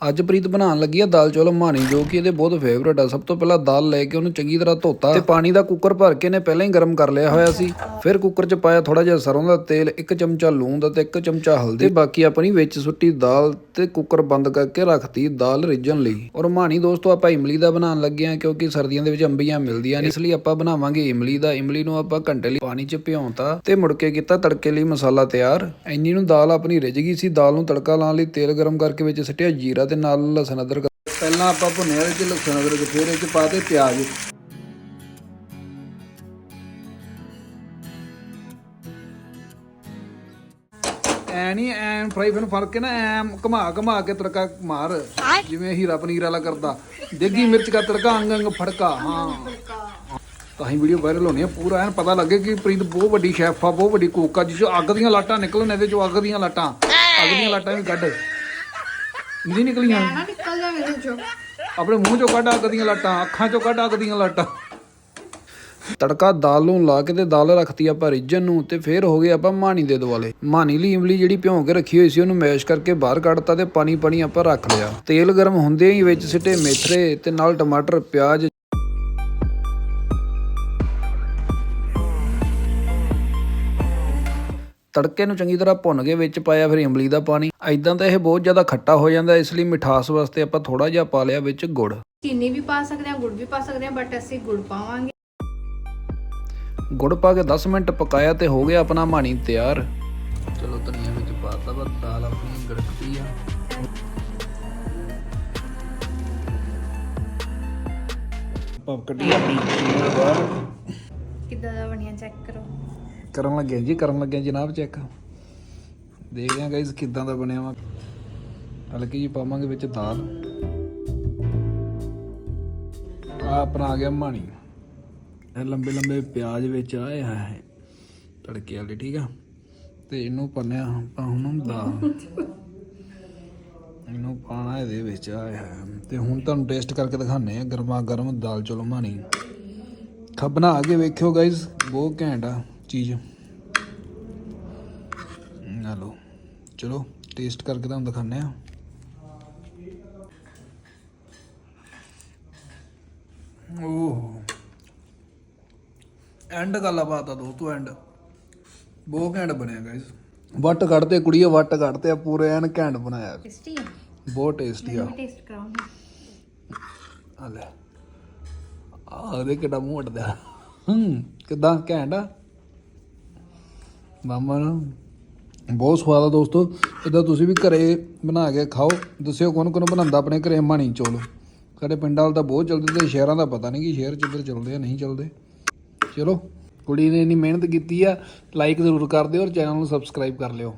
ਅੱਜ ਪ੍ਰੀਤ ਬਣਾਉਣ ਲੱਗੀ ਆ ਦਾਲ ਚੌਲ ਮਾਣੀ, ਜੋ ਕਿ ਇਹਦੇ ਬਹੁਤ ਫੇਵਰਟ ਆ। ਸਭ ਤੋਂ ਪਹਿਲਾਂ ਦਾਲ ਲੈ ਕੇ ਉਹਨੂੰ ਚੰਗੀ ਤਰ੍ਹਾਂ ਧੋਤਾ ਤੇ ਪਾਣੀ ਦਾ ਕੁੱਕਰ ਭਰ ਕੇ ਨੇ ਪਹਿਲਾਂ ਹੀ ਗਰਮ ਕਰ ਲਿਆ ਹੋਇਆ ਸੀ। ਫਿਰ ਕੁੱਕਰ 'ਚ ਪਾਇਆ ਥੋੜਾ ਜਿਹਾ ਸਰੋਂ ਦਾ ਤੇਲ, ਇੱਕ ਚਮਚਾ ਲੂਣ ਦਾ ਤੇ ਇੱਕ ਚਮਚਾ ਹਲਦੀ ਤੇ ਬਾਕੀ ਆਪਣੀ ਵਿੱਚ ਸੁੱਟੀ ਦਾਲ ਤੇ ਕੁੱਕਰ ਬੰਦ ਕਰਕੇ ਰੱਖਤੀ ਦਾਲ ਰਿੱਝਣ ਲਈ। ਔਰ ਮਾਣੀ ਦੋਸਤੋ, ਆਪਾਂ ਇਮਲੀ ਦਾ ਬਣਾਉਣ ਲੱਗੇ ਆ ਕਿਉਂਕਿ ਸਰਦੀਆਂ ਦੇ ਵਿੱਚ ਅੰਬੀਆਂ ਮਿਲਦੀਆਂ ਨੇ, ਇਸ ਲਈ ਆਪਾਂ ਬਣਾਵਾਂਗੇ ਇਮਲੀ ਦਾ। ਇਮਲੀ ਨੂੰ ਆਪਾਂ ਘੰਟੇ ਲਈ ਪਾਣੀ 'ਚ ਭਿਉਂਤਾ ਤੇ ਮੁੜ ਕੇ ਕੀਤਾ ਤੜਕੇ ਲਈ ਮਸਾਲਾ ਤਿਆਰ। ਇੰਨੀ ਨੂੰ ਦਾਲ ਆਪਣੀ ਰਿੱਝ ਗਈ ਸੀ। ਦਾਲ ਨੂੰ ਤੜਕਾ ਲਾਉਣ ਲਈ ਤੇਲ ਗਰਮ ਕਰਕੇ ਵਿੱਚ ਸਿੱਟਿਆ ਜੀਰਾ ਤੇ ਨਾਲ ਲਸਣ ਅਦਰਕ। ਪਹਿਲਾਂ ਆਪਾਂ ਭੁੰਨਿਆ ਵਿੱਚ ਲਸਣ ਅਦਰਕ, ਫਿਰ ਇਹ 'ਚ ਪਾਤੇ ਪਿਆਜ਼। ਐ ਨਹੀਂ ਐ ਫਰਾਈ ਪੈਨ ਫੜ ਕੇ ਨਾ, ਐ ਘਮਾ ਘਮਾ ਕੇ ਤੜਕਾ ਮਾਰ, ਜਿਵੇਂ ਹੀਰਾ ਪਨੀਰ ਵਾਲਾ ਕਰਦਾ। ਦੇਗੀ ਮਿਰਚ ਦਾ ਤੜਕਾ, ਅੰਗ ਅੰਗ ਫੜਕਾ, ਹਾਂ। ਤਾਂ ਹੀ ਵੀਡੀਓ ਵਾਇਰਲ ਹੋਣੀ ਆ, ਪੂਰਾ ਐਨ ਪਤਾ ਲੱਗੇ ਕਿ ਪ੍ਰੀਤ ਬਹੁਤ ਵੱਡੀ ਸ਼ੈਫ ਆ, ਬਹੁਤ ਵੱਡੀ ਕੁੱਕ ਆ, ਜਿਸ ਚੋਂ ਅੱਗ ਦੀਆਂ ਲਾਟਾਂ ਨਿਕਲਣ, ਇਹਦੇ ਚੋਂ ਅੱਗ ਦੀਆਂ ਲਾਟਾਂ। ਅੱਗ ਦੀਆਂ ਲਾਟਾਂ ਵੀ ਕੱਢ। ਨਹੀਂ ਨਿਕਲੀਆਂ। ਨਾ ਨਿਕਲ ਜਾਵੇ ਇਹਦੇ ਚੋਂ। ਆਪਣੇ ਮੂੰਹ ਚੋਂ ਕੱਢ ਅੱਗ ਦੀਆਂ ਲਾਟਾਂ ਅੱਖਾਂ ਚੋਂ ਕੱਢ ਅੱਗ ਦੀਆਂ ਲਾਟਾਂ। ਤੜਕਾ ਦਾਲ ਨੂੰ ਲਾ ਕੇ ਤੇ ਦਾਲ ਰੱਖਤੀ ਆਪਾਂ ਰਿੱਝਣ ਨੂੰ ਤੇ ਫੇਰ ਹੋ ਗਏ ਆਪਾਂ ਮਾਣੀ ਦੇ ਦੁਆਲੇ। ਮਾਣੀ ਲਈ ਇਮਲੀ ਜਿਹੜੀ ਭਿਉਂ ਕੇ ਰੱਖੀ ਹੋਈ ਸੀ ਉਹਨੂੰ ਮੈਸ਼ ਕਰਕੇ ਬਾਹਰ ਕੱਢਤਾ ਤੇ ਪਾਣੀ ਪਾਣੀ ਆਪਾਂ ਰੱਖ ਲਿਆ। ਤੇਲ ਗਰਮ ਹੁੰਦੇ ਹੀ ਵਿੱਚ ਸਿੱਟੇ ਮੇਥਰੇ ਤੇ ਨਾਲ ਟਮਾਟਰ ਪਿਆਜ਼ ਤੜਕੇ ਨੂੰ ਚੰਗੀ ਤਰ੍ਹਾਂ ਭੁੰਨ ਕੇ ਵਿੱਚ ਪਾਇਆ ਫਿਰ ਇਮਲੀ ਦਾ ਪਾਣੀ। ਐਦਾਂ ਤਾਂ ਇਹ ਬਹੁਤ ਜ਼ਿਆਦਾ ਖੱਟਾ ਹੋ ਜਾਂਦਾ ਇਸ ਲਈ ਮਿਠਾਸ ਵਾਸਤੇ ਆਪਾਂ ਥੋੜਾ ਜਿਹਾ ਪਾ ਲਿਆ ਵਿੱਚ ਗੁੜ। ਚੀਨੀ ਵੀ ਪਾ ਸਕਦੇ ਹਾਂ ਗੁੜ ਵੀ ਪਾ ਸਕਦੇ ਹਾਂ ਬਟ ਅਸੀਂ ਗੁੜ ਪਾਵਾਂਗੇ। ਗੁੜ ਪਾ ਕੇ 10 ਮਿੰਟ ਪਕਾਇਆ ਤੇ ਹੋ ਗਿਆ ਆਪਣਾ ਮਾਣੀ ਤਿਆਰ। ਚਲੋ ਧਨੀਆ ਵਿੱਚ ਪਾਤਾ ਬਸ ਦਾਲ ਆਪਣੀ ਗੜਕਦੀ ਆ। ਆਪਾਂ ਕੱਢੀ ਆਪਣੀ ਬਾਹਰ। ਕਿੱਦਾਂ ਦਾ ਬਣਿਆ ਚੈੱਕ ਕਰੋ। ਕਰਨ ਲੱਗੇ ਜੀ, ਕਰਨ ਲੱਗੇ ਜਨਾਬ ਚੈੱਕ ਦੇਖਦੇ ਹਾਂ ਗਾਇਸ ਕਿੱਦਾਂ ਦਾ ਬਣਿਆ ਵਾ। ਹਲਕੀ ਜੀ ਪਾਵਾਂਗੇ ਵਿੱਚ ਦਾਲ। ਆ ਆਪਣਾ ਆ ਗਿਆ ਮਾਣੀ। ਇਹ ਲੰਬੇ ਲੰਬੇ ਪਿਆਜ਼ ਵਿੱਚ ਆਏ ਹੈ ਤੜਕੇ ਵਾਲੇ, ਠੀਕ ਆ? ਤੇ ਇਹਨੂੰ ਪੰਨਿਆ ਆਪਾਂ ਹੁਣ ਦਾਲ। ਇਹਨੂੰ ਪਾਣਾ ਇਹਦੇ ਵਿੱਚ ਆਇਆ ਤੇ ਹੁਣ ਤੁਹਾਨੂੰ ਟੇਸਟ ਕਰਕੇ ਦਿਖਾਣੇ ਆ ਗਰਮਾ ਗਰਮ ਦਾਲ ਚੌਲ ਮਾਣੀ। ਖੱਬਣਾ ਆ ਕੇ ਵੇਖਿਓ ਗਾਇਸ ਬਹੁਤ ਘੈਂਟ ਆ। ਚੀਜ਼। ਨਾ ਲਓ। ਚਲੋ ਟੇਸਟ ਕਰਕੇ ਤੁਹਾਨੂੰ ਦਿਖਾਣੇ ਆ ਓਹ। ਐਂਡ ਗੱਲਾਂ ਬਾਤ ਆ ਦੋਸਤੋ ਐਂਡ ਬਹੁਤ ਘੈਂਟ ਬਣਿਆ ਗਾਇਸ ਵੱਟ ਕੱਢਦੇ ਕੁੜੀਏ ਵੱਟ ਕੱਢਦੇ ਆ ਪੂਰੇ ਐਨ ਘੈਂਟ ਬਣਾਇਆ। ਟੇਸਟੀ ਬਹੁਤ ਟੇਸਟੀ ਆ। ਟੇਸਟ ਕਰਾਉਂਗੀ ਆ ਲੈ। ਆ ਦੇ ਕਿੱਡਾ ਮੂੰਹ ਉੱਡਦਾ ਹੂੰ ਕਿਦਾਂ ਘੈਂਟ ਆ? ਮਾਮਾ ਨੂੰ, ਬਹੁਤ ਸਵਾਦ ਆ ਦੋਸਤੋ। ਇਦਾਂ ਤੁਸੀਂ ਵੀ ਘਰੇ ਬਣਾ ਕੇ ਖਾਓ। ਦੱਸਿਓ ਕੌਣ ਕੌਣ ਬਣਾਉਂਦਾ ਆਪਣੇ ਘਰੇ ਮਾਣੀ ਚੌਲ। ਸਾਡੇ ਪਿੰਡਾਂ ਵਾਲ ਤਾਂ ਬਹੁਤ ਚੱਲਦੇ ਤੇ ਸ਼ਹਿਰਾਂ ਦਾ ਪਤਾ ਨਹੀਂ ਕਿ ਸ਼ਹਿਰ ਚ ਇੱਧਰ ਚੱਲਦੇ ਆ, ਨਹੀਂ ਚੱਲਦੇ। ਚਲੋ, ਕੁੜੀ ਨੇ ਇੰਨੀ ਮਿਹਨਤ ਕੀਤੀ ਆ ਲਾਈਕ ਜ਼ਰੂਰ ਕਰ ਦਿਓ ਔਰ ਚੈਨਲ ਨੂੰ ਸਬਸਕ੍ਰਾਈਬ ਕਰ ਲਿਓ।